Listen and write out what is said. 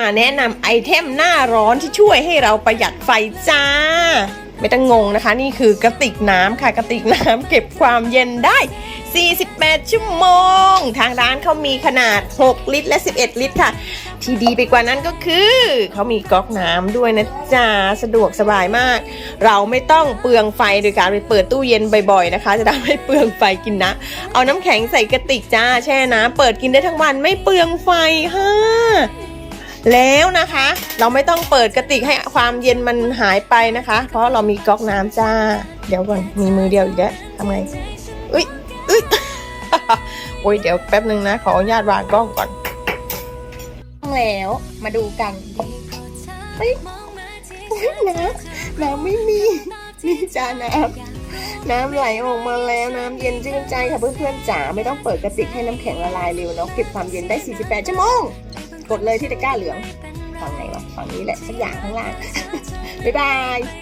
มาแนะนำไอเทมหน้าร้อนที่ช่วยให้เราประหยัดไฟจ้า ไม่ต้องงงนะคะ นี่คือกระติกน้ำค่ะกระติกน้ำเก็บความเย็นได้ 48 ชั่วโมง ทางร้านเขามีขนาด 6 ลิตร และ 11 ลิตรค่ะ ที่ดีไปกว่านั้นก็คือเขามีก๊อกน้ำด้วยนะจ๊ะสะดวกสบายมาก เราไม่ต้องเปลืองไฟโดยการไปเปิดตู้เย็นบ่อยๆนะคะ จะทำให้เปลืองไฟกินนะ เอาน้ำแข็งใส่กระติกจ้าแช่น้ำเปิดกินได้ทั้งวันไม่เปลืองไฟค่ะ แล้วนะคะ เราไม่ต้องเปิดกระติกให้ความเย็นมันหายไปนะคะ เพราะเรามีก๊อกน้ำจ้า เดี๋ยวก่อนมีมือเดียวอีกแล้วทำไงอุ้ยอุ้ยโอ้ยเดี๋ยวแป๊บนึงนะ ขออนุญาตวางกล้องก่อนแล้วมาดูกันเฮ้ยน้ำน้ำไม่มีนี่จ้าน้ำน้ำไหลออกมาแล้วน้ำเย็นชื่นใจค่ะเพื่อนๆจ๋าไม่ต้องเปิดกระติกให้น้ำแข็งละลายเร็วเนาะเก็บความเย็นได้ 48 ชั่วโมง กดเลยที่ตะกร้าเหลืองฝั่งไหนวะฝั่งนี้แหละสักอย่างข้างล่าง บ๊ายบาย